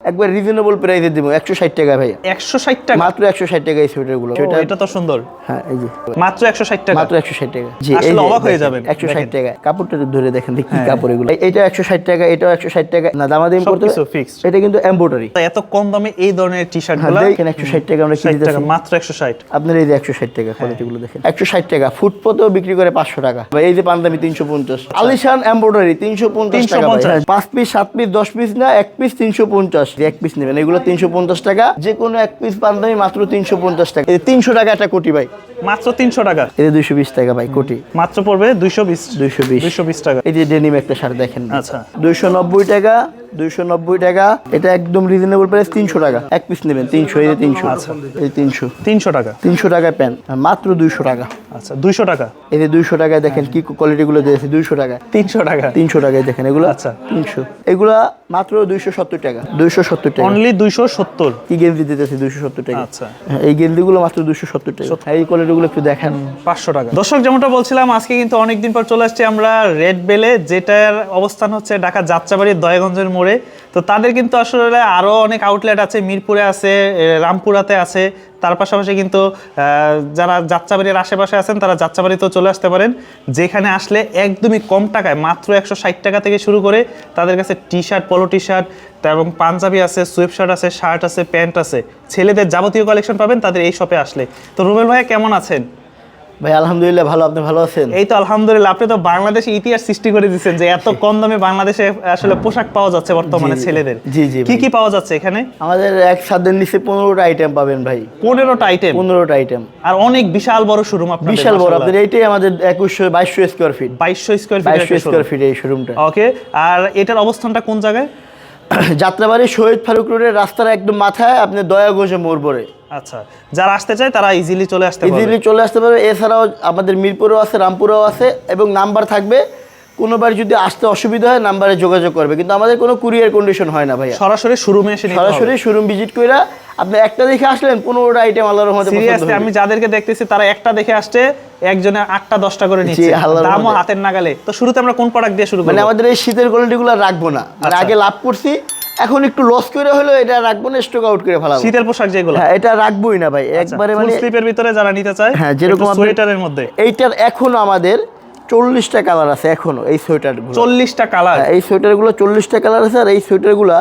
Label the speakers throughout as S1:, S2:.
S1: একবার রিজনেবল প্রাইসে দিব একশো ষাট টাকা ভাই
S2: একশো ষাট টাকা
S1: মাত্র একশো ষাট টাকা এই
S2: সোয়েটারগুলো এটা তো সুন্দর
S1: হ্যাঁ এই যে
S2: মাত্র একশো ষাট টাকা
S1: মাত্র একশো ষাট টাকা জি
S2: আসলে অবাক হয়ে যাবেন,
S1: একশো ষাট। টাকা কাপড়টা ধরে দেখেন দেখি কি
S2: হ্যাঁ।
S1: কাপড় এগুলো এটা একশো ষাট টাকা এটাও একশো ষাট টাকা না দামাদামি করতে
S2: সবকিছু fixed।
S1: এটা কিন্তু এম্বোটারি
S2: এত কম দামে এই ধরনের টি শার্টগুলো
S1: দেখেন একশো ষাট টাকা আমরা কিনতে
S2: টাকা মাত্র একশো ষাট
S1: আপনার এই যে একশো ষাট টাকা কোয়ালিটি গুলো দেখেন একশো ষাট টাকা ফুটপতেও বিক্রি করে পাঁচশো টাকা বা এই যে পান্দামি তিনশো পঞ্চাশ আলিশান এম্ব্রয়ডারি তিনশো পঞ্চাশ টাকা
S2: 350
S1: হ্যাঁ, পাঁচ পিস সাত পিস দশ পিস না এক পিস তিনশো পঞ্চাশ এক পিস নেবেন। এগুলো তিনশো পঞ্চাশ টাকা। যে কোনো এক পিস পান্দামি মাত্র তিনশো পঞ্চাশ টাকা। এই তিনশো টাকা একটা কোটি ভাই।
S2: মাত্র তিনশো টাকা?
S1: এই দুইশো বিশ টাকা ভাই কোটি।
S2: মাত্র পড়বে দুইশো বিশ।
S1: দুইশো বিশ।
S2: দুইশো বিশ টাকা।
S1: এই যে ডেনিম একটা শার্ট দেখেন।
S2: আচ্ছা।
S1: দুইশো নব্বই টাকা। দুইশো নব্বই টাকা। এটা একদম রিজনেবল প্রাইস তিনশো টাকা। এক পিস নেবেন তিনশো এই তিনশো।
S2: আচ্ছা।
S1: এই তিনশো।
S2: তিনশো টাকা?
S1: তিনশো টাকায় প্যান্ট মাত্র দুইশো টাকা।
S2: আচ্ছা দুইশো টাকা?
S1: এই যে দুইশো টাকায় দেখেন কি কোয়ালিটি গুলো দিয়েছে দুইশো টাকা
S2: তিনশো টাকা?
S1: তিনশো টাকায় দেখেন এগুলো।
S2: আচ্ছা।
S1: তিনশো। এগুলা মাত্র দুইশো সত্তর টাকা। দুইশো সত্তর টাকা।
S2: অনলি দুইশো সত্তর?
S1: কি গেঞ্জি দিতেছে দুইশো সত্তর টাকা?
S2: আচ্ছা।
S1: হ্যাঁ, এই গেঞ্জিগুলো মাত্র দুইশো সত্তর টাকা। এই কোয়ালিটি গুলো একটু দেখেন।
S2: পাঁচশো টাকা। দর্শক যেমনটা বলছিলাম আজকে কিন্তু অনেকদিন পর চলে আসছি আমরা রেড বেলে যেটার অবস্থান হচ্ছে ঢাকা যাত্রাবাড়ির দয়াগঞ্জের মোড়ে। তো তাদের কিন্তু আসলে আরও অনেক আউটলেট আছে, মিরপুরে আছে রামপুরাতে আছে। তার পাশাপাশি কিন্তু যারা যাত্রাবাড়ির আশেপাশে আছেন, তারা যাত্রাবাড়িতেও চলে আসতে পারেন। যেখানে আসলে একদমই কম টাকায়, মাত্র একশো ষাট টাকা থেকে শুরু করে তাদের কাছে টি শার্ট পলো টি শার্ট এবং পাঞ্জাবি আছে সুইপ শার্ট আছে শার্ট আছে প্যান্ট আছে। ছেলেদের যাবতীয় কালেকশন পাবেন তাদের এই শপে আসলে। তো রুবেল ভাইয়া কেমন আছেন?
S1: ভাই আলহামদুলিল্লাহ ভালো। আপনি ভালো আছেন?
S2: এই তো আলহামদুলিল্লাহ। আপনি তো বাংলাদেশে ইতিহাস সৃষ্টি করে দিচ্ছেন যে এত কম দামে বাংলাদেশে আসলে পোশাক পাওয়া যাচ্ছে বর্তমানে। ছেলেদের।
S1: জি, জি,
S2: কি কি পাওয়া যাচ্ছে এখানে?
S1: আমাদের এক সাদের নিচে পনেরোটা আইটেম পাবেন ভাই।
S2: পনেরোটা আইটেম
S1: পনেরোটা আইটেম
S2: আর অনেক বিশাল বড় শোরুম আপনাদের
S1: বিশাল বড়। আপনার এইটাই আমাদের একুশশো বাইশশো স্কোয়ার ফিট
S2: বাইশশো স্কোয়ার
S1: বাইশশো
S2: ফিট
S1: স্কোয়ার ফিট এই শোরুমটা
S2: ওকে আর এটার অবস্থানটা কোন জায়গায়?
S1: যাত্রাবাড়ি শহীদ ফারুক রোডের রাস্তার একদম মাথায় আপনি দয়াগোজে মোড় পড়ে।
S2: আচ্ছা যারা আসতে চায় তারা ইজিলি চলে আসতে পারবে।
S1: ইজিলি চলে আসতে পারবে। এছাড়াও আমাদের মিরপুরেও আছে রামপুরেও আছে এবং নাম্বার থাকবে কোনোবার যদি আসতে অসুবিধা হয় নাম্বারে যোগাযোগ করবে। কিন্তু আমাদের কোনো কুরিয়ার কন্ডিশন হয় না ভাইয়া।
S2: সরাসরি শোরুমে এসে
S1: সরাসরি শোরুম ভিজিট কইরা আপনি একটা দেখে আসলেন পনেরোটা আইটেম আল্লাহর রহমতে
S2: সিরিয়াসলি। আমি যাদেরকে দেখতেছি তারা একটা দেখে আসছে একজনে আটটা দশটা করে নিচ্ছে। দামও হাতের নাগালে। তো শুরুতে আমরা কোন প্রোডাক্ট দিয়ে শুরু
S1: মানে আমাদের এই শীতের কোয়ালিটিগুলো রাখব না। আর
S2: আচ্ছা।
S1: আগে লাভ করছি এখন একটু লস করে হলো এটা রাখব না স্টক আউট করে ফেলাবো।
S2: শীতের পোশাক যেগুলো।
S1: হ্যাঁ এটা রাখবোই না ভাই। একবারে মানে
S2: স্লিপের ভিতরে যারা নিতে চায়
S1: হ্যাঁ, যেরকম
S2: সোয়েটারের মধ্যে।
S1: এইটার এখনও আমাদের চল্লিশটা কালার আছে এখনও এই সোয়েটার
S2: চল্লিশটা কালার
S1: এই এই সোয়েটারগুলো চল্লিশটা কালার আছে আর এই সোয়েটারগুলো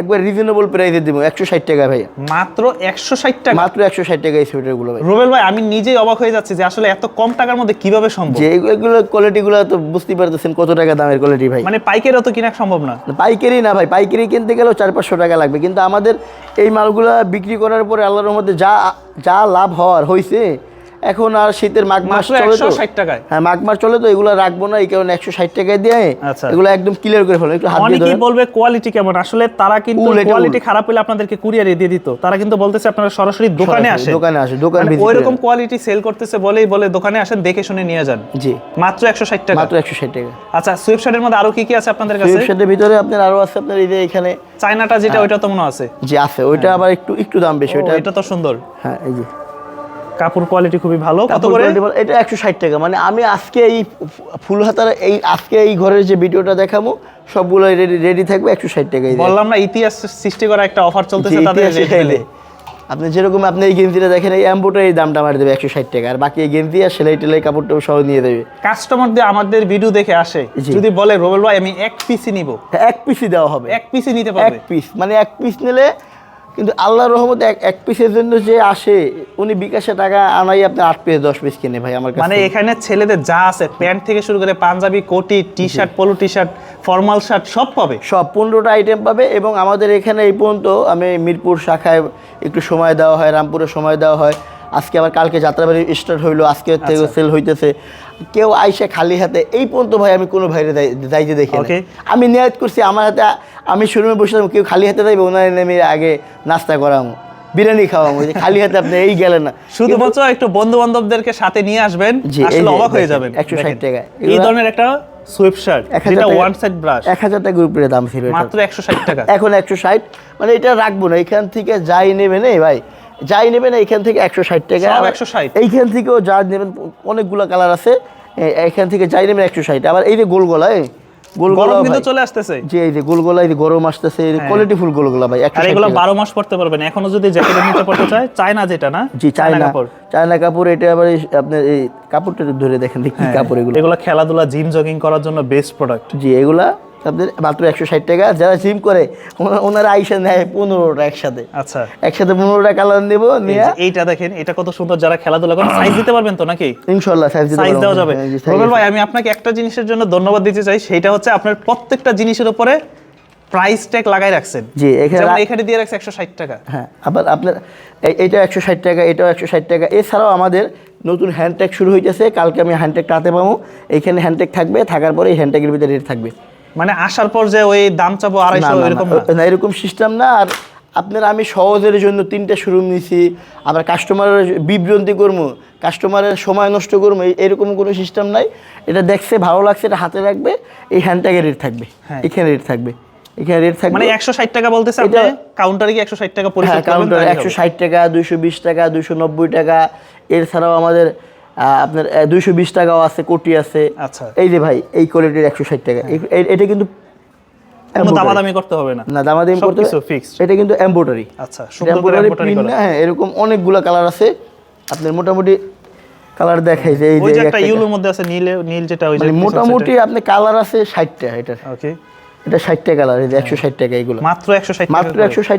S1: একবার রিজনেবল প্রাইসে দিব একশো ষাট টাকা ভাই
S2: মাত্র একশো ষাট টাকা।
S1: মাত্র একশো ষাট টাকা এই সোয়েটারগুলো ভাই
S2: রুবেল ভাই আমি নিজেই অবাক হয়ে যাচ্ছি যে আসলে এত কম টাকার মধ্যে কীভাবে সম্ভব?
S1: যে এগুলো কোয়ালিটিগুলো তো বুঝতে পারতেছেন কত টাকা দামের কোয়ালিটি ভাই।
S2: মানে পাইকারিও তো কিনা সম্ভব না।
S1: পাইকারি না ভাই পাইকারি কিনতে গেলেও চার পাঁচশো টাকা লাগবে। কিন্তু আমাদের এই মালগুলো বিক্রি করার পরে আল্লাহর মধ্যে যা যা লাভ হওয়ার হয়েছে এখন আর শীতের মাঘ মাস চলে তো।
S2: টাকায়?
S1: হ্যাঁ মাঘ মাস চলে তো এগুলো রাখব না এই কারণে একশো ষাট টাকায় দিয়ে
S2: আচ্ছা।
S1: এগুলো একদম ক্লিয়ার করে ফেলো একটু হাত দিয়ে
S2: বলবে কোয়ালিটি কেমন? আসলে তারা কিন্তু কোয়ালিটি খারাপ হলে আপনাদেরকে কুরিয়ারে দিয়ে দিত। তারা কিন্তু বলতেছে আপনারা সরাসরি দোকানে আসেন।
S1: দোকানে আসে, দোকান visit
S2: ওই রকম কোয়ালিটি সেল করতেছে বলেই বলে দোকানে আসেন দেখে শুনে নিয়ে যান।
S1: জি।
S2: মাত্র একশো ষাট টাকা।
S1: মাত্র একশো ষাট টাকা।
S2: আচ্ছা সুইপশার্টের মধ্যে আরও কি কি আছে আপনাদের কাছে?
S1: ওয়েবসাইটের ভিতরে আপনার আরও আছে আপনার এই যে এখানে
S2: চায়নাটা যেটা ওইটা তো মনে আছে।
S1: যে আছে ওইটা আবার একটু একটু দাম বেশি ওইটা
S2: এটা তো সুন্দর।
S1: হ্যাঁ এই যে।
S2: কাপড় কোয়ালিটি খুবই ভালো কত করে
S1: এটা একশো ষাট টাকা। মানে আমি আজকে এই ফুল হাতার এই আজকে এই ঘরের যে ভিডিওটা দেখাবো সবগুলো রেডি রেডি থাকবে একশো ষাট টাকায়।
S2: বললাম না ইতিহাস সৃষ্টি করা একটা অফার চলতেছে তাদের
S1: আপনি যেরকম আপনি এই গেঞ্জিটা দেখেন এই অ্যাম্বোটার এই দামটা আমার দেবে একশো ষাট টাকা। আর বাকি এই গেঞ্জি আর সেলাই টেলাই কাপড়টাও সহ নিয়ে দেবে।
S2: কাস্টমার দিয়ে আমাদের ভিডিও দেখে আসে। যদি বলে রোবেল ভাই আমি এক পিসই নিব।
S1: এক পিসই দেওয়া হবে।
S2: এক পিসই নিতে পারবে।
S1: এক পিস মানে এক পিস নিলে কিন্তু আল্লাহর রহমতে এক এক পিসের জন্য যে আসে উনি বিকাশে টাকা আনাই আপনি আট পিস দশ পিস কিনে ভাই আমার
S2: মানে এখানে ছেলেদের যা আছে প্যান্ট থেকে শুরু করে পাঞ্জাবি কোটি টি শার্ট পলো টি শার্ট ফর্মাল শার্ট সব পাবে?
S1: সব পনেরোটা আইটেম পাবে এবং আমাদের এখানে এই পর্যন্ত আমি মিরপুর শাখায় একটু সময় দেওয়া হয় রামপুরে সময় দেওয়া হয়। আজকে আবার কালকে যাত্রাবাড়ি স্টার্ট হইল আজকে থেকে সেল হইতেছে। কেউ আইসে খালি হাতে এই পর্যন্ত ভাই আমি কোনো ভাইরে যাইতে দেখি না। আমি নিয়াত করছি আমার হাতে আমি শোরুমে বসলাম কেউ খালি হাতে যাইবে ওনার আমি আগে নাস্তা করামো বিরিয়ানি খাওয়ামো যে খালি হাতে আপনি এই গেলেন না
S2: শুধুমাত্র একটু বন্ধু বান্ধবদেরকে সাথে নিয়ে আসবেন আসলে
S1: যে
S2: অবাক হয়ে যাবেন
S1: 160
S2: দেখেন।
S1: টাকা।
S2: এই ধরনের একটা সুইপ শার্ট
S1: এক হাজার
S2: যেটা ওয়ান সাইড ব্রাশ
S1: এক হাজার টাকা উপরে দাম ছিল।
S2: মাত্র একশো ষাট টাকা
S1: এখন একশো ষাট মানে এটা রাখব না এখান থেকে যাই নেবেন এই ভাই যাই নেবেন এইখান থেকে একশো ষাট টাকা। আবার
S2: 160
S1: এইখান থেকেও যা নেবেন অনেকগুলো কালার আছে। এ- এইখান থেকে যাই নেবেন একশো ষাট। আবার এই যে গোল
S2: গরম
S1: গোলা
S2: কিন্তু চলে আসতেছে।
S1: যে এই যে গোলগোলা এই গরম আসতেছে
S2: হ্যাঁ।
S1: কোয়ালিটি ফুল গোলগোলা ভাই একশো
S2: আর এগুলো মাস পড়তে পারবেন। এখনও যদি পড়তে চায় চায়না যেটা না?
S1: জি চায়না
S2: কাপড়।
S1: চায়না কাপড় এটা আবার এই আপনার এই কাপড়টা ধরে দেখেন কি
S2: হ্যাঁ,
S1: কাপড় এগুলো।
S2: এগুলো খেলাধুলা জিম জগিং করার জন্য বেস্ট প্রোডাক্ট
S1: জি এগুলা আপনাদের মাত্র একশো ষাট টাকা। যারা জিম করে ওনারা আইসা নেয় পনেরোটা একসাথে।
S2: আচ্ছা।
S1: একসাথে পনেরোটা কালার নেব নিয়ে
S2: এইটা দেখেন এটা কত সুন্দর যারা খেলাধুলা করেন সাইজ দিতে পারবেন তো নাকি?
S1: ইনশাল্লাহ সাইজ
S2: সাইজ দেওয়া যাবে।
S1: হ্যাঁ,
S2: রবিল ভাই আমি আপনাকে একটা জিনিসের জন্য ধন্যবাদ দিতে চাই সেটা হচ্ছে আপনার প্রত্যেকটা জিনিসের উপরে প্রাইস ট্যাগ লাগাই রাখছেন।
S1: জি এখানে
S2: এখানে দিয়ে রাখছে একশো ষাট টাকা।
S1: হ্যাঁ আবার আপনার এইটা একশো ষাট টাকা এটাও একশো ষাট টাকা। এছাড়াও আমাদের নতুন হ্যান্ডট্যাগ শুরু হইতেছে। কালকে আমি হ্যান্ডট্যাগটা হাতে পাবো। এইখানে হ্যান্ডট্যাগ থাকবে থাকার পরে এই হ্যান্ডট্যাগের ভিতরে রেট থাকবে।
S2: মানে আসার পর যে ওই দাম চাবো আড়াইশো এরকম
S1: না, এরকম সিস্টেম না। আর আপনার আমি সহজের জন্য তিনটা শোরুম নিছি আমরা কাস্টমারের বিভ্রান্তি করব কাস্টমারের সময় নষ্ট করব এরকম কোনো সিস্টেম নাই। এটা দেখছে ভালো লাগছে এটা হাতে রাখবে এই হ্যান্ডট্যাগের রেট থাকবে। এখানে রেট থাকবে। এখানে রেট থাকবে।
S2: মানে একশো ষাট টাকা বলতেছে আপনি
S1: এটা-
S2: কাউন্টারে কি একশো ষাট টাকা পরিশোধ
S1: হ্যাঁ কাউন্টার একশো ষাট টাকা দুইশো বিশ টাকা দুইশো নব্বই টাকা। এছাড়াও আমাদের আপনার দুইশো বিশ টাকাও আছে কোটি আছে।
S2: আচ্ছা।
S1: এই যে ভাই এই কোয়ালিটির একশো ষাট টাকা। এই- এটা কিন্তু
S2: দামাদামি করতে হবে না।
S1: না দামাদামি করতে
S2: সবকিছু
S1: এটা কিন্তু এম্বোটারি
S2: আচ্ছা সুন্দর করে
S1: হ্যাঁ এরকম অনেকগুলো কালার আছে। আপনার মোটামুটি কালার দেখাই যে এই যে
S2: যে একটা
S1: একটা-
S2: ইউলোর মধ্যে আছে নীল নীল যেটা ওই যে
S1: মোটামুটি আপনি কালার আছে ষাটটা এটার।
S2: ওকে
S1: এটা ষাটটা কালার এই যে একশো ষাট টাকা এগুলো।
S2: মাত্র একশো ষাট
S1: মাত্র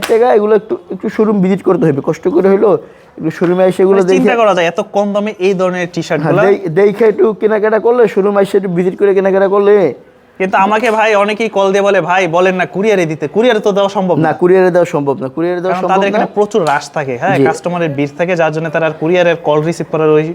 S1: টাকা এগুলো একটু একটু শোরুম ভিজিট করতে হবে কষ্ট করে হইল একটু শোরুমে এসে এগুলো
S2: মানে চিন্তা করা যায় এত কম দামে এই ধরনের টি শার্ট
S1: হ্যাঁ, দেখে একটু কেনাকাটা করলে শোরুম এসে একটু ভিজিট করে কেনাকাটা করলে।
S2: কিন্তু আমাকে ভাই অনেকেই কল দিয়ে বলে ভাই বলেন না কুরিয়ারে দিতে। কুরিয়ারে তো দেওয়া সম্ভব
S1: না
S2: না।
S1: কুরিয়ারে দেওয়া সম্ভব না কুরিয়ারে দেওয়া সম্ভব না।
S2: তাদের এখানে প্রচুর রাশ থাকে। হ্যাঁ কাস্টমারের ভিড় থাকে যার জন্য তারা আর কুরিয়ারের কল রিসিভ করার ওই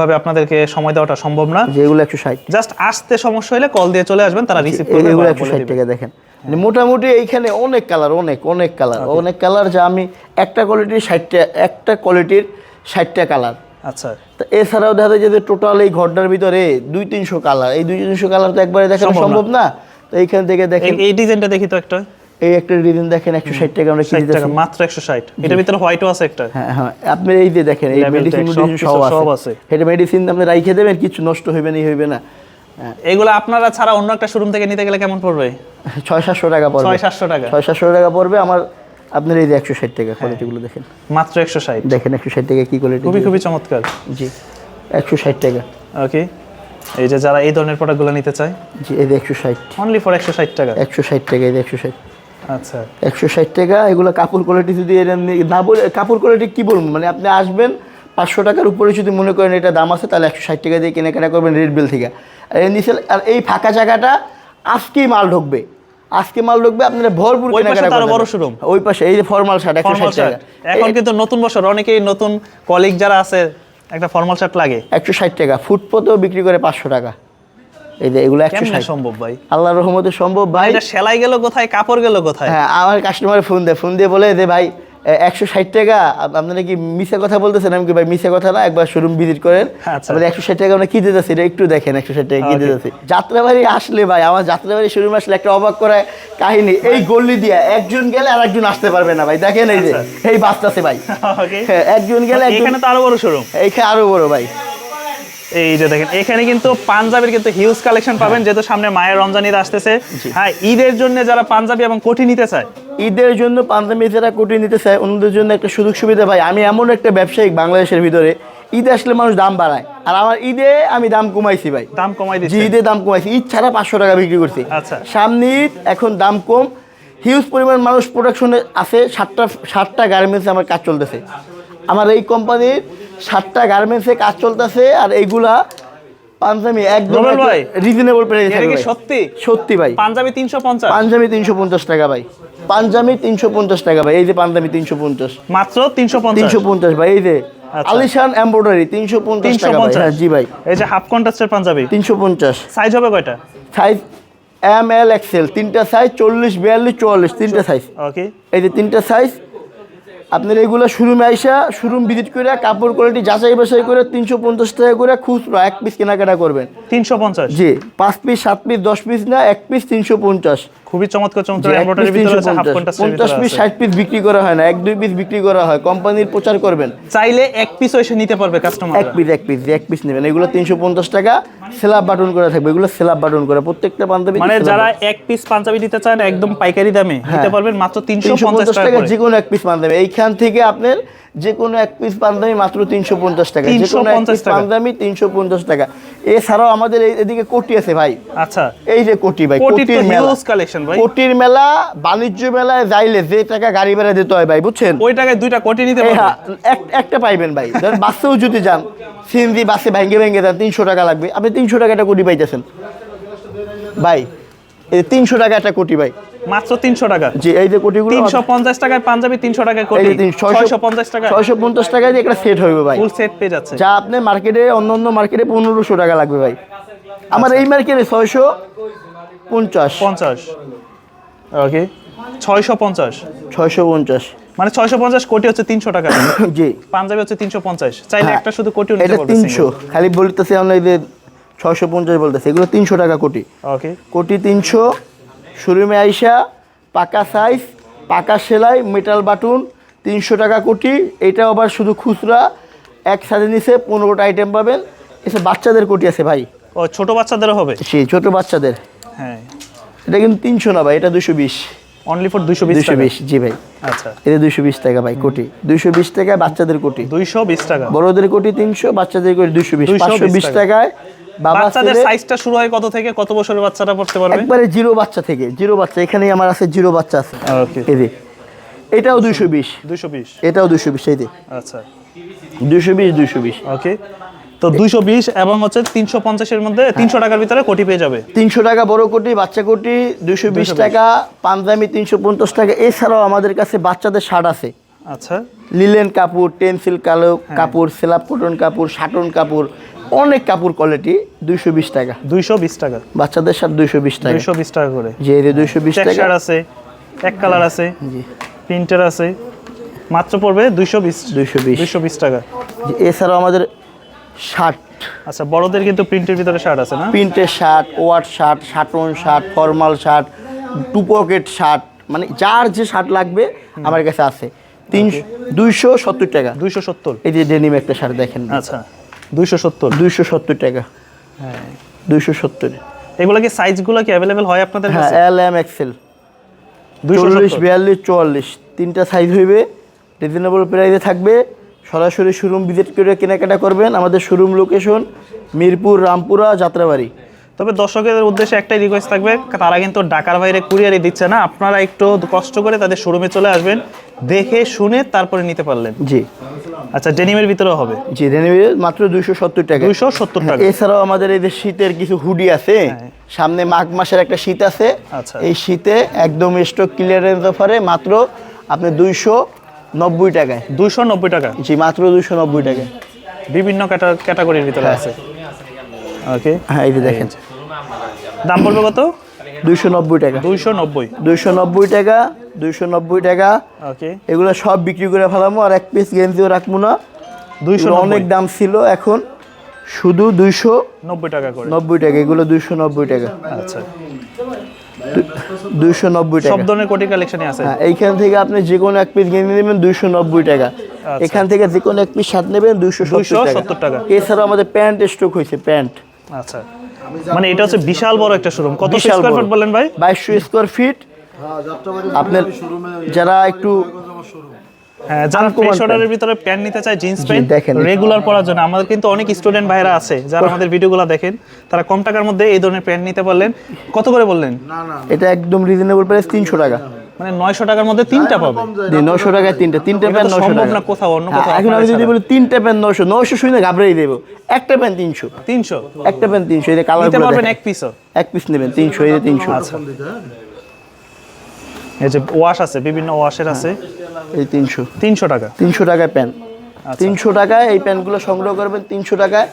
S2: ভাবে আপনাদেরকে সময় দেওয়াটা সম্ভব না।
S1: যেগুলো একশো ষাট।
S2: জাস্ট আসতে সমস্যা হলে কল দিয়ে চলে আসবেন তারা রিসিভ করবে
S1: এগুলো একশো ষাট। টাকা দেখেন। মানে মোটামুটি এইখানে অনেক কালার অনেক অনেক কালার অনেক কালার যা আমি একটা কোয়ালিটির ষাটটা একটা কোয়ালিটির ষাটটা কালার
S2: আচ্ছা।
S1: তা এছাড়াও দেখা যায় যে টোটাল এই ঘরটার ভিতরে দুই তিনশো কালার এই দুই তিনশো কালার তো একবারে দেখানো
S2: সম্ভব না।
S1: তো এইখান থেকে দেখেন
S2: এই ডিজাইনটা দেখি তো একটা।
S1: এই একটা ডিজাইন দেখেন একশো ষাট টাকা আমরা কিনতে
S2: টাকা মাত্র একশো ষাট। এটার ভিতরে হোয়াইটও আছে একটা।
S1: হ্যাঁ হ্যাঁ আপনি এই যে দেখেন এই মেডিসিন সব আছে। এটা মেডিসিন আপনি রাইখে দেবেন কিছু নষ্ট হইবে না হইবে না। হ্যাঁ,
S2: এগুলো আপনারা ছাড়া অন্য একটা শোরুম থেকে নিতে গেলে কেমন পড়বে?
S1: ছয় সাতশো টাকা পড়বে।
S2: ছয় সাতশো টাকা।
S1: ছয় সাতশো টাকা পড়বে। আমার আপনার এই যে একশো ষাট টাকা কোয়ালিটিগুলো দেখেন।
S2: মাত্র একশো ষাট।
S1: দেখেন একশো ষাট টাকা কি কোয়ালিটি
S2: খুবই খুবই চমৎকার।
S1: জি একশো ষাট টাকা।
S2: ওকে এই যে যারা এই ধরনের প্রোডাক্টগুলো নিতে চায়?
S1: জি এই যে একশো ষাট।
S2: অনলি ফর একশো ষাট টাকা।
S1: একশো ষাট টাকা এই যে একশো ষাট।
S2: আচ্ছা।
S1: একশো ষাট টাকা এগুলো কাপড় কোয়ালিটি যদি না বলে কাপড় কোয়ালিটি কী বলব? মানে আপনি আসবেন পাঁচশো টাকার উপরে যদি মনে করেন এটা দাম আছে তাহলে একশো ষাট টাকা দিয়ে কেনাকাটা করবেন রেড বিল থেকে। আর এই নিচে আর এই ফাঁকা জায়গাটা আজকেই মাল ঢুকবে। আজকে মাল ঢুকবে আপনারা ভরপুর কেনাকাটা করবেন।
S2: বড় showroom।
S1: ওই পাশে এই যে ফর্মাল শার্ট একশো
S2: ফর্মাল
S1: ষাট টাকা।
S2: এখন কিন্তু নতুন বছর অনেকেই নতুন কলিগ যারা আছে একটা ফর্মাল শার্ট লাগে।
S1: একশো ষাট টাকা ফুটপথেও বিক্রি করে পাঁচশো টাকা। এই যে এগুলো একশো
S2: সম্ভব ভাই?
S1: আল্লাহর রহমতে সম্ভব ভাই।
S2: এটা সেলাই গেল কোথায় কাপড় গেল কোথায়?
S1: হ্যাঁ আমার কাস্টমার ফোন দেয়। ফোন দিয়ে বলে যে ভাই একশো ষাট টাকা আপনারা কি মিশে কথা বলতেছেন? আমি কি ভাই মিশে কথা না একবার শোরুম ভিজিট করেন।
S2: আচ্ছা।
S1: তারপরে একশো ষাট টাকা আমরা কি দিতেছি? এটা একটু দেখেন একশো ষাট টাকা কি দিতেছি? যাত্রাবাড়ি আসলে ভাই আমার যাত্রাবাড়ি শোরুম আসলে একটা অবাক করা কাহিনী। এই গল্লি দিয়া একজন গেলে আর একজন আসতে পারবে না ভাই। দেখেন এই যে
S2: আচ্ছা।
S1: এই বাসটাছে ভাই। হ্যাঁ, একজন গেলে
S2: এখানে তো আরও বড় শোরুম
S1: এইখানে আরও বড় ভাই।
S2: এই যে দেখেন এখানে কিন্তু পাঞ্জাবির কিন্তু হিউজ কালেকশন পাবেন যেহেতু সামনে মায়ের রমজান ঈদ আসতেছে। হ্যাঁ ঈদের জন্য যারা পাঞ্জাবি এবং কোটি নিতে চায়?
S1: ঈদের জন্য পাঞ্জাবি যারা কোটি নিতে চায় অন্যদের জন্য একটা সুযোগ সুবিধা ভাই আমি এমন একটা ব্যবসায়িক বাংলাদেশের ভিতরে ঈদে আসলে মানুষ দাম বাড়ায়। আর আমার ঈদে আমি দাম কমাইছি ভাই।
S2: দাম কমাই দিচ্ছে।
S1: ঈদে দাম কমাইছি। ঈদ ছাড়া পাঁচশো টাকা বিক্রি করছি।
S2: আচ্ছা।
S1: সামনে ঈদ এখন দাম কম। হিউজ পরিমাণ মানুষ প্রোডাকশনে আছে সাতটা সাতটা গার্মেন্টসে আমার কাজ চলতেছে। আমার এই কোম্পানির সাতটা গার্মেন্টসে কাজ চলতেছে আর এইগুলা পাঞ্জাবি একদম
S2: ভাই,
S1: রিজনেবল প্রাইসে
S2: এটা কি সত্যি?
S1: সত্যি ভাই।
S2: পাঞ্জাবি তিনশো পঞ্চাশ?
S1: পাঞ্জাবি তিনশো পঞ্চাশ টাকা ভাই। পাঞ্জাবি তিনশো পঞ্চাশ টাকা ভাই। এই যে পাঞ্জাবি তিনশো পঞ্চাশ।
S2: মাত্র তিনশো পঞ্চাশ?
S1: তিনশো পঞ্চাশ ভাই। এই যে। আলিশান এমব্রয়ডারি তিনশো পঞ্চাশ
S2: তিনশো
S1: টাকা ভাই। হ্যাঁ জি ভাই।
S2: এই যে হাফ কন্ট্রাস্টের পাঞ্জাবি?
S1: তিনশো পঞ্চাশ।
S2: সাইজ হবে কয়টা?
S1: Size M L X L তিনটা সাইজ চল্লিশ বিয়াল্লিশ চুয়াল্লিশ। তিনটা সাইজ
S2: ওকে
S1: এই যে তিনটা সাইজ আপনার এগুলো শোরুমে আইসা শোরুম ভিজিট করে কাপড় কোয়ালিটি যাচাই বাছাই করে তিনশো পঞ্চাশ টাকা করে খুচরো এক পিস কেনাকাটা করবেন।
S2: তিনশো পঞ্চাশ?
S1: জি পাঁচ পিস সাত পিস দশ পিস না এক পিস তিনশো পঞ্চাশ।
S2: খুবই চমৎকার চমৎকার এমব্রয়ডারি ভিতরে আছে হাফ
S1: 350 পঞ্চাশ
S2: ভিতরে
S1: পিস
S2: আছে।
S1: ষাট পিস বিক্রি করা হয় না এক দুই পিস বিক্রি করা হয় কোম্পানির প্রচার করবেন।
S2: চাইলে এক পিসও এসে নিতে পারবে কাস্টমার
S1: এক পিস এক পিস এক পিস নেবেন। এগুলো তিনশো পঞ্চাশ টাকা সেলাপ বাটন করে থাকবে। এগুলো সেলাপ বাটন করে প্রত্যেকটা পাঞ্জাবি
S2: মানে যারা এক পিস পাঞ্জাবি নিতে চান একদম পাইকারি দামে নিতে পারবেন মাত্র তিনশো
S1: তিনশো
S2: পঞ্চাশ
S1: পঞ্চাশ
S2: টাকা
S1: টাকা যে কোনো এক পিস পাঞ্জাবি। এইখান থেকে আপনার যে কোনো এক পিস পাঞ্জাবি মাত্র তিনশো পঞ্চাশ টাকা যে কোনো এক পিস পাঞ্জাবি তিনশো পঞ্চাশ টাকা। এছাড়াও আমাদের এদিকে কোটি আছে ভাই।
S2: আচ্ছা।
S1: এই যে কোটি ভাই
S2: কোটির
S1: মেলা।
S2: হিউজ কালেকশন ভাই।
S1: কোটির মেলা বাণিজ্য মেলায় যাইলে যে টাকা গাড়ি ভাড়া দিতে হয় ভাই বুঝছেন?
S2: ওই টাকায় দুইটা কোটি নিতে পারবেন
S1: হ্যাঁ, এক- একটা পাইবেন ভাই। ধরেন বাসেও যদি যান সিএনজি বাসে ভেঙে ভেঙে যান তিনশো টাকা লাগবে। আপনি তিনশো টাকা একটা কোটি পাইতেছেন। ভাই এই তিনশো টাকা একটা কোটি ভাই।
S2: মাত্র তিনশো টাকা।
S1: যে এই যে কোটিগুলো
S2: তিনশো পঞ্চাশ টাকায় পাঞ্জাবি তিনশো টাকায় কোটি
S1: যে তিন- ছয়শো-
S2: ছয়শো পঞ্চাশ টাকা।
S1: ছয়শো পঞ্চাশ টাকায় দিয়ে একটা সেট হইবে ভাই।
S2: ফুল সেট পেয়ে যাচ্ছে।
S1: যা আপনি মার্কেটে অন্য অন্য মার্কেটে পনেরোশো টাকা লাগবে ভাই। আমার এই মার্কেটে ছয়শো পঞ্চাশ।
S2: পঞ্চাশ। ওকে ছয়শো পঞ্চাশ।
S1: ছয়শো পঞ্চাশ।
S2: মানে ছয়শো পঞ্চাশ কোটি হচ্ছে তিনশো টাকা।
S1: জি।
S2: পাঞ্জাবি হচ্ছে তিনশো পঞ্চাশ। চাইলে
S1: হ্যাঁ,
S2: একটা শুধু কোটি নিতে
S1: এটা
S2: পারবে
S1: তিনশো। খালি বলতেছে আমরা এই যে ছয়শো পঞ্চাশ বলতেছে। এগুলো তিনশো টাকা কোটি।
S2: ওকে
S1: কোটি তিনশো শোরুমে আইসা পাকা সাইজ পাকা সেলাই মেটাল বাটুন তিনশো টাকা কোটি। এটা আবার শুধু খুচরা এক সাথে নিচে পনেরোটা আইটেম পাবেন। এসে বাচ্চাদের কোটি আছে ভাই।
S2: ও ছোট বাচ্চাদেরও হবে?
S1: সেই ছোট বাচ্চাদের।
S2: হ্যাঁ।
S1: এটা কিন্তু তিনশো না ভাই এটা দুশো বিশ।
S2: অনলি ফর দুশো বিশ
S1: দুশো বিশ জি ভাই।
S2: আচ্ছা।
S1: এটা দুশো বিশ টাকা ভাই কোটি। দুশো বিশ টাকায় বাচ্চাদের কোটি।
S2: দুইশো বিশ টাকা?
S1: বড়দের কোটি তিনশো বাচ্চাদের কোটি দুশো বিশ।
S2: 220
S1: পাঁচশো বিশ টাকায়
S2: বাচ্চাদের সাইজটা শুরু হয় কত থেকে? কত বছরের বাচ্চাটা পড়তে পারবে?
S1: একবারে জিরো বাচ্চা থেকে জিরো বাচ্চা এখানেই আমার আছে জিরো বাচ্চা আছে।
S2: ওকে
S1: এই যে এটাও দুশো বিশ।
S2: দুইশো বিশ।
S1: এটাও দুশো বিশ এই যে।
S2: আচ্ছা।
S1: দুশো বিশ দুশো বিশ।
S2: ওকে তো দুইশো বিশ এবং হচ্ছে তিনশো পঞ্চাশের মধ্যে তিনশো টাকার ভিতরে কোটি পেয়ে যাবে।
S1: তিনশো টাকা বড় কোটি বাচ্চা কোটি দুশো বিশ
S2: 220
S1: টাকা পাঞ্জাবি তিনশো পঞ্চাশ টাকা এছাড়াও আমাদের কাছে বাচ্চাদের শার্ট আছে।
S2: আচ্ছা।
S1: লিলেন কাপড় টেন্সিল কালো কাপড় সেলাপ কটন কাপড় শাটন কাপড় অনেক কাপড় কোয়ালিটি দুইশো বিশ টাকা।
S2: দুইশো বিশ টাকা।
S1: বাচ্চাদের শার্ট দুইশো বিশ টাকা।
S2: দুইশো বিশ টাকা করে।
S1: যে দুইশো বিশ টাকা।
S2: টেক্সচার আছে এক কালার আছে
S1: জি।
S2: প্রিন্টার আছে মাত্র পড়বে দুইশো বিশ।
S1: দুইশো বিশ।
S2: দুইশো বিশ টাকা।
S1: এছাড়াও আমাদের শার্ট
S2: আচ্ছা বড়দের কিন্তু প্রিন্টের ভিতরে শার্ট আছে না?
S1: প্রিন্টের shirt what shirt satin shirt formal shirt two pocket shirt মানে যার যে শার্ট লাগবে আমার কাছে আছে। তিনশো দুইশো সত্তর টাকা।
S2: দুইশো সত্তর।
S1: এই যে ডেনিম একটা শার্ট দেখেন।
S2: আচ্ছা। দুইশো সত্তর।
S1: দুইশো সত্তর টাকা।
S2: হ্যাঁ।
S1: দুইশো সত্তর।
S2: এগুলো কি সাইজগুলো কি অ্যাভেলেবেল হয় আপনাদের
S1: হ্যাঁ এল এম এক্সেল
S2: দুইশো
S1: চল্লিশ বিয়াল্লিশ চুয়াল্লিশ। তিনটা সাইজ হইবে। রিজনেবল প্রাইসে থাকবে। সরাসরি শোরুম ভিজিট করে কেনাকাটা করবেন। আমাদের শোরুম লোকেশন মিরপুর রামপুরা যাত্রাবাড়ি।
S2: তবে দর্শকের উদ্দেশ্যে একটাই রিকোয়েস্ট থাকবে। তারা কিন্তু ঢাকার বাইরে কুরিয়ারই দিচ্ছে না। আপনারা একটু কষ্ট করে তাদের শোরুমে চলে আসবেন। দেখে শুনে তারপরে নিতে পারলেন?
S1: জি।
S2: আচ্ছা ডেনিমের ভিতরেও হবে?
S1: জি রেনিমির মাত্র দুইশো সত্তর টাকা।
S2: দুইশো সত্তর টাকা।
S1: এছাড়াও আমাদের এই যে শীতের কিছু হুডি আছে
S2: হ্যাঁ।
S1: সামনে মাঘ মাসের একটা শীত আছে
S2: আচ্ছা।
S1: এই শীতে একদম স্টক ক্লিয়ারেন্স অফারে মাত্র আপনি দুইশো নব্বই টাকায়।
S2: দুইশো নব্বই টাকা?
S1: জি মাত্র দুইশো নব্বই টাকায়।
S2: বিভিন্ন ক্যাটাগরির ভিতরে আছে। ওকে
S1: হ্যাঁ এই যে দেখেন।
S2: দাম পড়বে কত?
S1: দুইশো নব্বই টাকা।
S2: দুইশো নব্বই।
S1: দুইশো নব্বই টাকা দুইশো নব্বই টাকা।
S2: ওকে।
S1: এগুলো সব বিক্রি করে ফেলামো আর এক পিস গেঞ্জিও রাখব না।
S2: দুইশো
S1: অনেক দাম ছিল এখন। শুধু দুইশো
S2: নব্বই টাকা করে।
S1: নব্বই টাকা এগুলো দুইশো নব্বই টাকা।
S2: আচ্ছা।
S1: দুইশো নব্বই
S2: সব ধরনের কোটি কালেকশনই আছে।
S1: হ্যাঁ এইখান থেকে আপনি যে কোনো এক পিস গেঞ্জি নেবেন দুইশো নব্বই টাকা। এখান থেকে যে কোনো এক পিস সাত নেবেন দুইশো সত্তর
S2: টাকা।
S1: টাকা। এছাড়াও আমাদের প্যান্ট স্টক হয়েছে প্যান্ট।
S2: আচ্ছা। মানে এটা হচ্ছে বিশাল বড় একটা শোরুম কত স্কোয়ার। ফুট বললেন ভাই?
S1: বাইশশো স্কোয়ার ফিট আপনার যারা একটু
S2: হ্যাঁ যারা ফ্রেশ অর্ডারের ভিতরে প্যান্ট নিতে চায় জিন্স প্যান্ট
S1: দেখেন।
S2: রেগুলার পরার জন্য। আমাদের কিন্তু অনেক স্টুডেন্ট ভাইরা আছে যারা আমাদের ভিডিওগুলো দেখেন তারা কম টাকার মধ্যে এই ধরনের প্যান্ট নিতে পারলেন। কত করে বললেন?
S1: এটা একদম রিজনেবল প্রাইস তিনশো টাকা।
S2: মানে নয়শো টাকার মধ্যে তিনটা পাবে।
S1: 900 টাকায় তিনটা তিনটা
S2: এটা তো
S1: প্যান্ট
S2: সম্ভব না কোথাও, অন্য
S1: হ্যাঁ,
S2: কোথাও
S1: এখন আমি যদি বলি তিনটা প্যান 900 900 শুনে ঘাবড়াই দেব। একটা প্যান তিনশো।
S2: তিনশো?
S1: একটা প্যান্ট তিনশো এই যে কালার
S2: নিতে পারবেন এক পিসও
S1: এক পিস নেবেন তিনশো এই যে তিনশো।
S2: আচ্ছা এই যে ওয়াশ আছে বিভিন্ন ওয়াশের আছে।
S1: এই তিনশো।
S2: তিনশো টাকা।
S1: তিনশো টাকায় প্যান্ট। তিনশো টাকায় এই প্যান্টগুলো সংগ্রহ করবেন তিনশো টাকায়।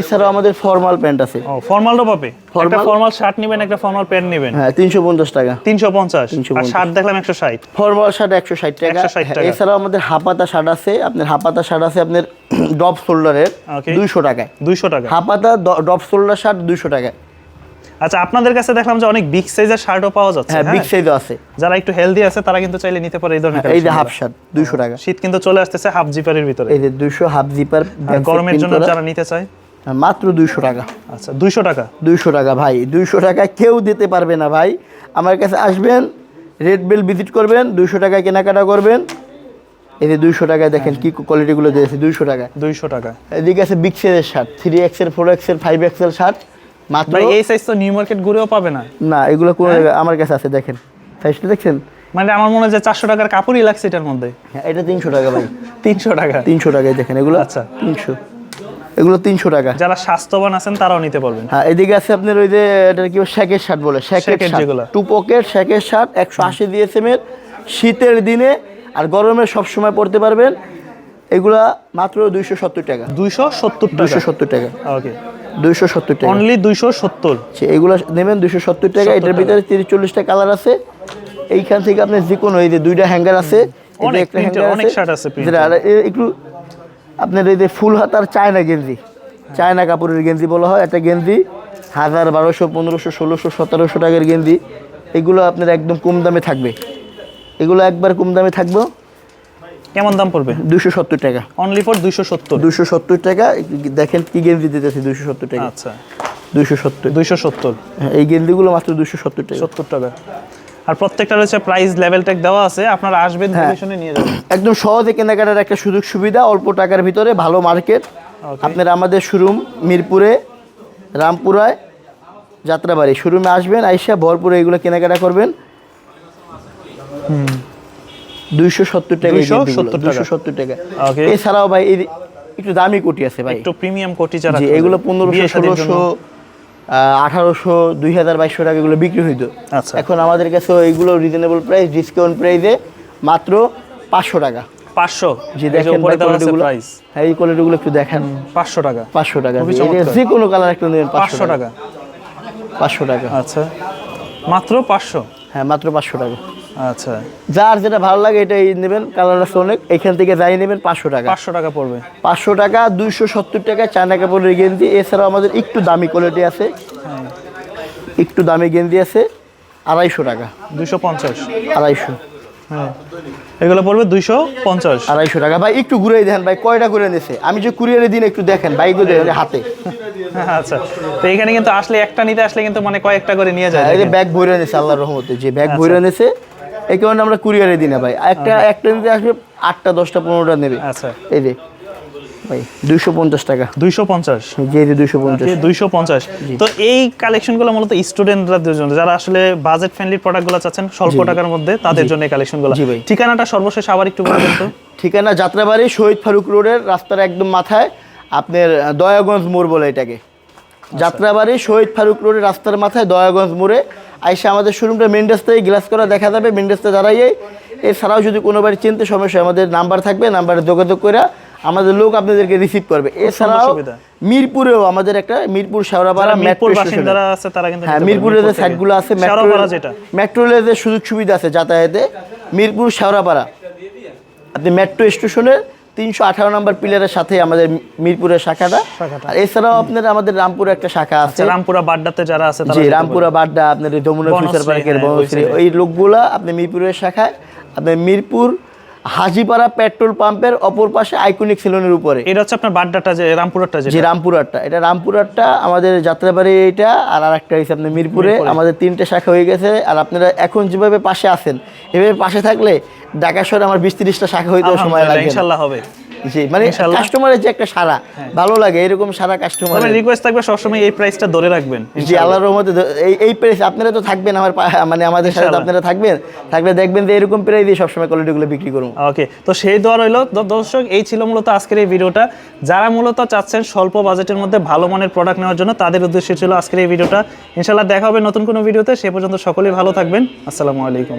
S1: এছাড়াও আমাদের ফর্মাল প্যান্ট আছে।
S2: ও ফর্মালও পাবে? একটা ফর্মাল শার্ট নেবেন একটা ফর্মাল প্যান্ট নেবেন?
S1: হ্যাঁ তিনশো পঞ্চাশ টাকা।
S2: তিনশো পঞ্চাশ। আর
S1: 350
S2: শার্ট দেখলাম একশো ষাট।
S1: ফর্মাল শার্ট একশো ষাট টাকা।
S2: 160
S1: হ্যাঁ, এছাড়াও আমাদের হাপাতা শার্ট আছে। আপনার হাপাতা শার্ট আছে আপনার ডপ শোল্ডারের দুইশো টাকায়।
S2: দুইশো টাকা।
S1: হাপাতা ডপ শোল্ডার শার্ট দুইশো টাকায়।
S2: আচ্ছা আপনাদের কাছে দেখলাম যে অনেক বিগ সাইজের শার্টও পাওয়া যাচ্ছে
S1: হ্যাঁ
S2: হ্যাঁ?
S1: বিগ সাইজও আছে।
S2: যারা একটু হেলদি আছে তারা কিন্তু চাইলে নিতে পারে এই ধরনের
S1: এই যে হাফ। শার্ট দুইশো টাকা।
S2: শীত কিন্তু চলে আসতেছে হাফ জিপারের ভিতরে।
S1: এই যে দুইশো হাফ জিপার
S2: গরমের জন্য যারা নিতে চায়?
S1: মাত্র দুইশো টাকা।
S2: আচ্ছা দুইশো টাকা?
S1: দুইশো টাকা ভাই দুইশো টাকা কেউ দিতে পারবে না ভাই। আমার কাছে আসবেন রেড বেল ভিজিট করবেন দুইশো টাকায় কেনাকাটা করবেন। এই যে দুইশো টাকায় দেখেন কি কোয়ালিটিগুলো দিয়েছে দুইশো টাকা
S2: দুইশো টাকা।
S1: এদিকে আছে বিগ সাইজের shirt three X L four X L five X L shirt মাত্র
S2: এই সাইজ তো নিউ মার্কেট ঘুরেও পাবে না।
S1: না এগুলো কোনো আমার কাছে আছে দেখেন। সাইজটা দেখছেন?
S2: মানে আমার মনে হয় যে চারশো টাকার কাপড়ই লাগছে এটার মধ্যে।
S1: হ্যাঁ এটা তিনশো টাকা ভাই।
S2: তিনশো টাকা?
S1: তিনশো টাকায় দেখেন এগুলো
S2: আচ্ছা।
S1: তিনশো। এগুলো তিনশো টাকা।
S2: যারা স্বাস্থ্যবান আছেন তারাও নিতে পারবেন।
S1: হ্যাঁ এদিকে আছে আপনার ওই যে এটা কি শ্যাকের শার্ট বলে শ্যাকের
S2: যেগুলো।
S1: টু পকেট শ্যাকের শার্ট একশো আশি দিয়েছেন শীতের দিনে আর গরমে সব সময় পরতে পারবেন। এগুলা মাত্র দুইশো সত্তর টাকা।
S2: দুইশো সত্তর টাকা।
S1: দুইশো সত্তর টাকা।
S2: ওকে
S1: দুইশো সত্তর টাকা।
S2: অনলি দুইশো সত্তর।
S1: সে এগুলো নেবেন দুইশো সত্তর টাকা এটার ভিতরে তিরিশ চল্লিশটা কালার আছে। এইখান থেকে আপনার যে কোনো এই যে দুইটা হ্যাঙ্গার আছে এটা একটা
S2: shirt আছে
S1: আর একটু আপনার এই যে ফুল হাতার চায়না গেঞ্জি। চায়না কাপড়ের গেঞ্জি বলা হয় একটা গেঞ্জি হাজার বারোশো পনেরোশো ষোলোশো সতেরোশো টাকার গেঞ্জি। এগুলো আপনার একদম কম দামে থাকবে। এগুলো একবার কম দামে থাকবে।
S2: কেমন দাম পড়বে?
S1: দুশো সত্তর টাকা।
S2: অনলি ফর দুইশো সত্তর?
S1: দুশো সত্তর টাকা। দেখেন কি গেঞ্জি দিতেছে দুশো সত্তর টাকা।
S2: আচ্ছা।
S1: দুশো সত্তর।
S2: দুইশো সত্তর।
S1: হ্যাঁ, এই গেঞ্জিগুলো মাত্র দুশো সত্তর টাকা।
S2: সত্তর টাকা। আর প্রত্যেকটা রয়েছে প্রাইস লেভেল ট্যাগ দেওয়া আছে। আপনারা আসবেন
S1: হ্যাঁ।
S2: নিয়ে যাবেন।
S1: একদম সহজে কেনাকাটার একটা সুযোগ সুবিধা অল্প টাকার ভিতরে ভালো মার্কেট. আপনারা আমাদের শোরুম মিরপুরে রামপুরায় যাত্রাবাড়ি। শোরুমে আসবেন আইসা ভরপুরে এগুলো কেনাকাটা করবেন। দুইশো সত্তর টাকা দুইশো সত্তর টাকা। এছাড়াও ভাই একটু দামি কোটি আছে ভাই।
S2: একটু প্রিমিয়াম কোটি যারা
S1: এগুলো পনেরোশো ষোলোশো আঠারোশো দুই হাজার বাইশশো টাকা এগুলো বিক্রি হইতো।
S2: আচ্ছা।
S1: এখন আমাদের কাছে এইগুলো রিজনেবল প্রাইস ডিসকাউন্ট প্রাইসে মাত্র পাঁচশো টাকা।
S2: পাঁচশো?
S1: জি
S2: যে
S1: দেখেন
S2: প্রাইস
S1: হ্যাঁ এই কোয়ালিটিগুলো একটু দেখেন।
S2: পাঁচশো টাকা।
S1: পাঁচশো টাকা। যে কোনো কালার একটা নেবেন
S2: পাঁচশো টাকা।
S1: পাঁচশো টাকা।
S2: আচ্ছা। মাত্র পাঁচশো?
S1: হ্যাঁ মাত্র পাঁচশো টাকা।
S2: আচ্ছা।
S1: যার যেটা ভালো লাগে এটাই নেবেন কালার আছে অনেক। এখান থেকে যাই নেবেন পাঁচশো টাকা।
S2: পাঁচশো টাকা পড়বে।
S1: পাঁচশো টাকা দুইশো সত্তর টাকা চায়না কাপড়ের গেঞ্জি এছাড়াও আমাদের একটু দামি কোয়ালিটি আছে।
S2: হ্যাঁ।
S1: একটু দামি গেঞ্জি আছে আড়াইশো টাকা।
S2: দুইশো পঞ্চাশ।
S1: আড়াইশো।
S2: হ্যাঁ। এগুলো পড়বে দুইশো পঞ্চাশ।
S1: আড়াইশো টাকা। ভাই একটু ঘুরে দেখেন ভাই কয়টা করে নিছে? আমি যে কুরিয়ারে দিন একটু দেখেন দেখেন হাতে।
S2: আচ্ছা। তো এখানে কিন্তু আসলে একটা নিতে আসলে কিন্তু মানে কয়েকটা করে নিয়ে যায়
S1: এই যে ব্যাগ ভরে নিছে আল্লাহর রহমতে। যে ব্যাগ
S2: আচ্ছা।
S1: ভরে নিছে এই কারণে আমরা কুরিয়ারে দিই না ভাই। একটা একটা নিতে আসবে আটটা দশটা পনেরোটা নেবে।
S2: আচ্ছা।
S1: এই যে ভাই দুইশো পঞ্চাশ টাকা।
S2: দুইশো পঞ্চাশ।
S1: দুইশো পঞ্চাশ।
S2: দুইশো পঞ্চাশ। তো এই কালেকশনগুলো মূলত স্টুডেন্টদের জন্য যারা আসলে বাজেট ফ্রেন্ডলি প্রোডাক্টগুলো চাচ্ছেন স্বল্প টাকার মধ্যে তাদের জন্য এই কালেকশনগুলো। ঠিকানাটা সর্বশেষ আবার একটু তো।
S1: ঠিকানা যাত্রাবাড়ি শহীদ ফারুক রোডের রাস্তার একদম মাথায় আপনার দয়াগঞ্জ মোড় বলে এটাকে। যাত্রাবাড়ি শহীদ ফারুক রোডের রাস্তার মাথায় দয়াগঞ্জ মোড়ে আইসা আমাদের শোরুমটা মেন রাস্তায় গ্লাস করা দেখা যাবে মেন রাস্তায় দাঁড়াইয়ে এছাড়াও যদি কোনো বাড়ি চিনতে সমস্যা আমাদের নাম্বার থাকবে নাম্বারে যোগাযোগ করে আমাদের লোক আপনাদেরকে রিসিভ করবে। এছাড়াও মিরপুরেও আমাদের একটা মিরপুর শেওড়াপাড়া মেট্রো
S2: আছে তারা কিন্তু
S1: হ্যাঁ মিরপুরের যে। সাইটগুলো আছে মেট্রো রেলের সুযোগ সুবিধা আছে যাতায়াতে। মিরপুর শেওড়াপাড়া আপনি মেট্রো স্টেশনের তিনশো আঠারো নম্বর পিলারের সাথে আমাদের মিরপুরের শাখাটা। আর এছাড়াও আপনার আমাদের রামপুরে একটা শাখা আছে
S2: আচ্ছা, রামপুরা বাড্ডাতে যারা আছে
S1: জি রামপুরা বাড্ডা আপনার যমুনা ফিউচার পার্কের
S2: হ্যাঁ,
S1: বনশ্রী। ওই লোকগুলা আপনি মিরপুরের শাখায় আপনার মিরপুর হাজিপাড়া পেট্রোল পাম্পের অপর পাশে আইকনিক সেলুনের উপরে।
S2: এটা হচ্ছে আপনার বাড্ডাটা যে রামপুরাটা যে
S1: রামপুরাটা রামপুরহাটটা। এটা রামপুরহাটটা আমাদের যাত্রাবাড়ি এটা আর আরেকটা হচ্ছে আপনার মিরপুরে। আমাদের তিনটে শাখা হয়ে গেছে আর আপনারা এখন যেভাবে পাশে আছেন এভাবে পাশে থাকলে ঢাকা শহরে আমার বিশ তিরিশটা শাখা হইতেও সময়
S2: লাগে
S1: লাগবে
S2: ইনশাল্লাহ হবে।
S1: জি মানে কাস্টমারের যে একটা সারা ভালো লাগে এরকম সারা কাস্টমার
S2: রিকোয়েস্ট থাকবে সবসময় এই প্রাইসটা ধরে রাখবেন
S1: জি আল্লাহর রহমতে এই এই প্রাইস আপনারা তো থাকবেন আমার মানে আমাদের সাথে আপনারা থাকবেন। থাকলে দেখবেন যে এরকম প্রাইস দিয়ে সবসময় কোয়ালিটিগুলো বিক্রি করুন
S2: ওকে তো সেই দোয়া রইল। দর্শক এই ছিল মূলত আজকের এই ভিডিওটা। যারা মূলত চাচ্ছেন স্বল্প বাজেটের মধ্যে ভালো মানের প্রোডাক্ট নেওয়ার জন্য তাদের উদ্দেশ্য ছিল আজকের এই ভিডিওটা। ইনশাল্লাহ দেখা হবে নতুন কোনো ভিডিওতে। সে পর্যন্ত সকলেই ভালো থাকবেন। আসসালামু আলাইকুম।